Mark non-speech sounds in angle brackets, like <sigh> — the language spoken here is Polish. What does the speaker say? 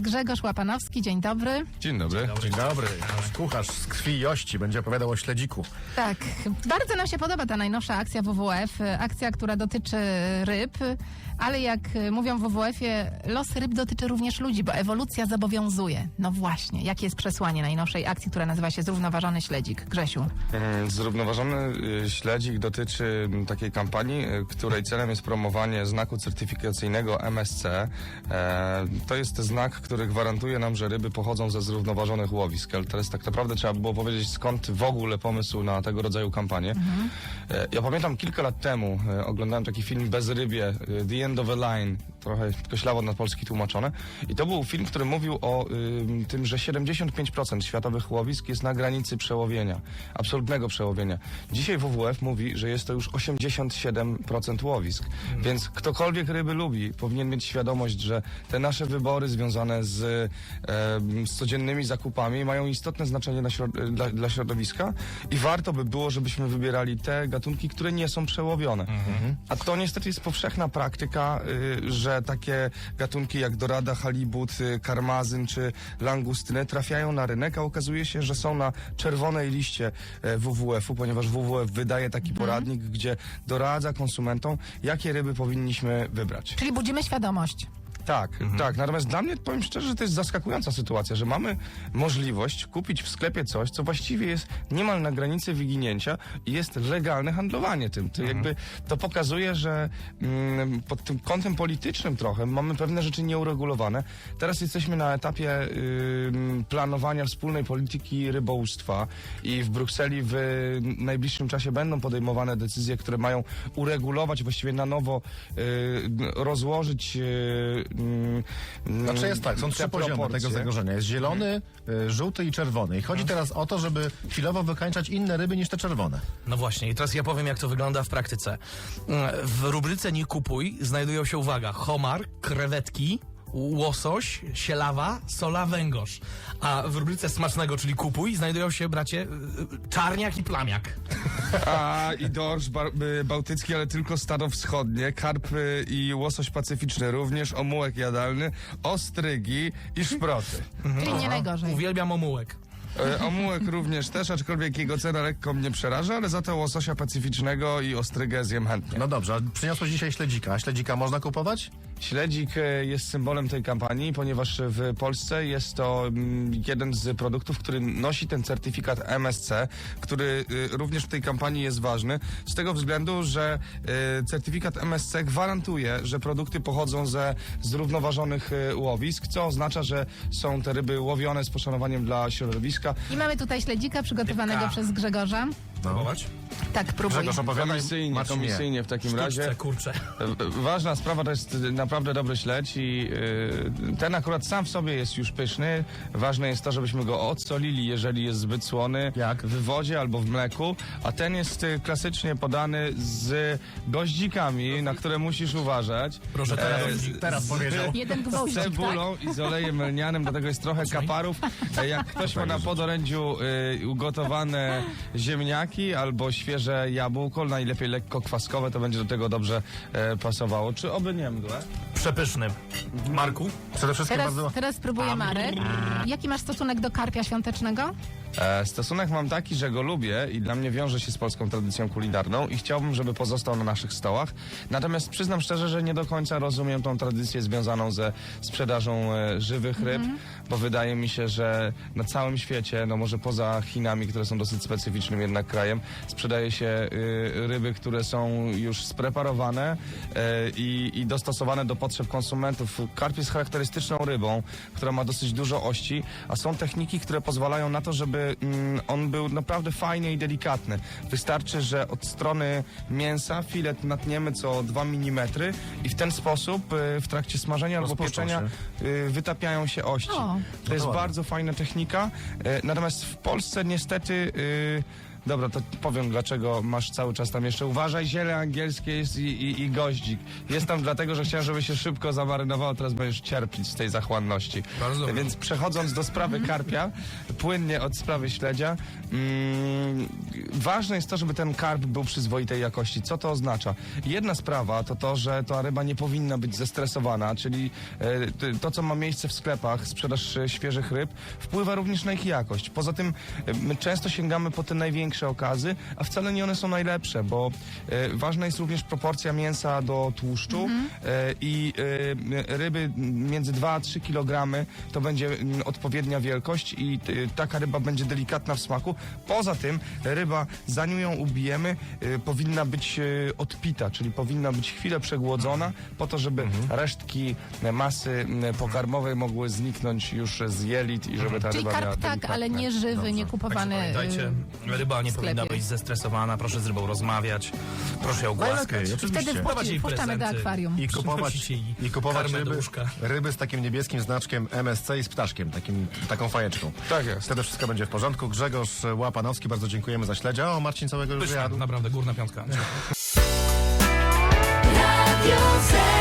Grzegorz Łapanowski, dzień dobry. Dzień dobry. Dzień dobry. Kucharz z krwi i ości będzie opowiadał o śledziku. Tak, bardzo nam się podoba ta najnowsza akcja WWF, akcja, która dotyczy ryb, ale jak mówią w WWF-ie, los ryb dotyczy również ludzi, bo ewolucja zobowiązuje. No właśnie, jakie jest przesłanie najnowszej akcji, która nazywa się Zrównoważony Śledzik? Grzesiu. Mm, Zrównoważony y, śledzik dotyczy mm, takiej kampanii, y, której celem jest promowanie znaku certyfikacyjnego MSC. E, To jest znak, który gwarantuje nam, że ryby pochodzą ze zrównoważonych łowisk. Ale teraz tak naprawdę trzeba było powiedzieć, skąd w ogóle pomysł na tego rodzaju kampanię. E, Ja pamiętam kilka lat temu e, oglądałem taki film Bezrybie, e, The End of a Line, trochę koślawo na polski tłumaczone. I to był film, który mówił o ym, tym, że 75% światowych łowisk jest na granicy przełowienia, absolutnego przełowienia. Dzisiaj WWF mówi, że jest to już 87% łowisk. Więc ktokolwiek ryby lubi, powinien mieć świadomość, że te nasze wybory związane z, em, z codziennymi zakupami mają istotne znaczenie dla, środ- dla, dla środowiska i warto by było, żebyśmy wybierali te gatunki, które nie są przełowione. A to niestety jest powszechna praktyka, y, że takie gatunki jak dorada, halibut, y, karmazyn czy langustyny trafiają na rynek, a okazuje się, że są na czerwonej liście e, WWF-u, ponieważ WWF wydaje taki poradnik, gdzie doradza konsumentom, jakie ryby powinniśmy wybrać. Czyli budzimy świadomość. Tak, tak. Natomiast dla mnie powiem szczerze, że to jest zaskakująca sytuacja, że mamy możliwość kupić w sklepie coś, co właściwie jest niemal na granicy wyginięcia i jest legalne handlowanie tym. To jakby to pokazuje, że mm, pod tym kątem politycznym trochę mamy pewne rzeczy nieuregulowane. Teraz jesteśmy na etapie ym, planowania wspólnej polityki rybołówstwa i w Brukseli w najbliższym czasie będą podejmowane decyzje, które mają uregulować, właściwie na nowo y, rozłożyć y, mm, Znaczy jest tak, są trzy poziomy proporcje. tego zagrożenia. Jest zielony, y, żółty i czerwony. I chodzi teraz o to, żeby chwilowo wykańczać inne ryby niż te czerwone. No właśnie, i teraz ja powiem, jak to wygląda w praktyce. W rubryce Nie kupuj znajdują się, uwaga, homar, krewetki, łosoś, sielawa, sola, węgorz. A w rubryce Smacznego, czyli kupuj, znajdują się, bracie, y, czarniak i plamiak. A i dorsz bar- y, bałtycki, ale tylko stado wschodnie, karp y, i łosoś pacyficzny również, omułek jadalny, ostrygi i szproty. Czyli nie najgorzej. Uwielbiam omułek. E, Omułek również też, aczkolwiek jego cena lekko mnie przeraża, ale za to łososia pacyficznego i ostrygę zjem chętnie. No dobrze, a przyniosłeś dzisiaj śledzika. A śledzika można kupować? Śledzik e, jest symbolem tej kampanii, ponieważ w Polsce jest to mm, jeden z produktów, który nosi ten certyfikat MSC, który y, również w tej kampanii jest ważny, z tego względu, że y, certyfikat MSC gwarantuje, że produkty pochodzą ze zrównoważonych y, łowisk, co oznacza, że są te ryby łowione z poszanowaniem dla środowiska. I mamy tutaj śledzika przygotowanego przez Grzegorza. Próbować? Tak, próbuję. Grzegorz, opowiadaj. Komisyjnie, Marcin, nie. komisyjnie w takim razie. Kurczę, kurczę. Ważna sprawa to jest naprawdę dobry śledź i y, ten akurat sam w sobie jest już pyszny. Ważne jest to, żebyśmy go odsolili, jeżeli jest zbyt słony Jak? w wodzie albo w mleku, a ten jest y, klasycznie podany z goździkami, na które musisz uważać. Proszę teraz. E, Teraz powiedział. Jeden z gwoździk, tak? cebulą i z olejem melnianym, do tego jest trochę kaparów. E, Jak ktoś ma na podorędziu y, ugotowane ziemniaki albo świeże jabłko, najlepiej lekko kwaskowe, to będzie do tego dobrze e, pasowało. Czy oby nie mdłe? Przepyszny. Marku? Przede wszystkim Teraz, bardzo... teraz spróbuję Marek. Jaki masz stosunek do karpia świątecznego? E, stosunek mam taki, że go lubię i dla mnie wiąże się z polską tradycją kulinarną i chciałbym, żeby pozostał na naszych stołach. Natomiast przyznam szczerze, że nie do końca rozumiem tą tradycję związaną ze sprzedażą e, żywych ryb, bo wydaje mi się, że na całym świecie, no może poza Chinami, które są dosyć specyficznym jednak krajem, sprzedaje się y, ryby, które są już spreparowane e, i, i dostosowane do potrzeb konsumentów. Karp jest charakterystyczną rybą, która ma dosyć dużo ości, a są techniki, które pozwalają na to, żeby mm, on był naprawdę fajny i delikatny. Wystarczy, że od strony mięsa filet natniemy co 2 mm i w ten sposób y, w trakcie smażenia albo pieczenia y, wytapiają się ości. O. To jest ładnie. bardzo fajna technika, y, natomiast w Polsce niestety Dobra, to powiem dlaczego masz cały czas tam jeszcze. Uważaj, ziele angielskie jest i, i, i goździk. Jest tam dlatego, że chciałem, żeby się szybko zamarynowało, teraz będziesz cierpieć z tej zachłanności. Bardzo dobrze. Więc przechodząc do sprawy karpia, płynnie od sprawy śledzia, mm, ważne jest to, żeby ten karp był przyzwoitej jakości. Co to oznacza? Jedna sprawa to to, że ta ryba nie powinna być zestresowana, czyli e, to, co ma miejsce w sklepach, sprzedaż e, świeżych ryb, wpływa również na ich jakość. Poza tym e, my często sięgamy po te największe okazy, a wcale nie one są najlepsze, bo ważna jest również proporcja mięsa do tłuszczu e, i ryby między 2 a 3 kg to będzie mm, odpowiednia wielkość i taka ryba będzie delikatna w smaku. Poza tym ryba, zanim ją ubijemy, y, powinna być y, odpita, czyli powinna być chwilę przegłodzona po to, żeby resztki e, masy m, pokarmowej mogły zniknąć już z jelit i żeby ta Czyli ryba miała karp tak, delikatne. ale nie żywy, nie kupowany Także pamiętajcie, y, ryba nie w sklepie. powinna być zestresowana, proszę z rybą rozmawiać, proszę ją głaskać. oczywiście. wtedy jej wpuszczamy do prezenty. akwarium. I kupować, Przynosicie jej i kupować karmę do ryby, łóżka. ryby z takim niebieskim znaczkiem MSC i z ptaszkiem, takim, taką fajeczką. Tak jest. Wtedy wszystko będzie w porządku. Grzegorz Łapanowski, bardzo dziękujemy za śledzia działał, Marcin całego już Pyszka, naprawdę, górna piątka. <laughs> Radio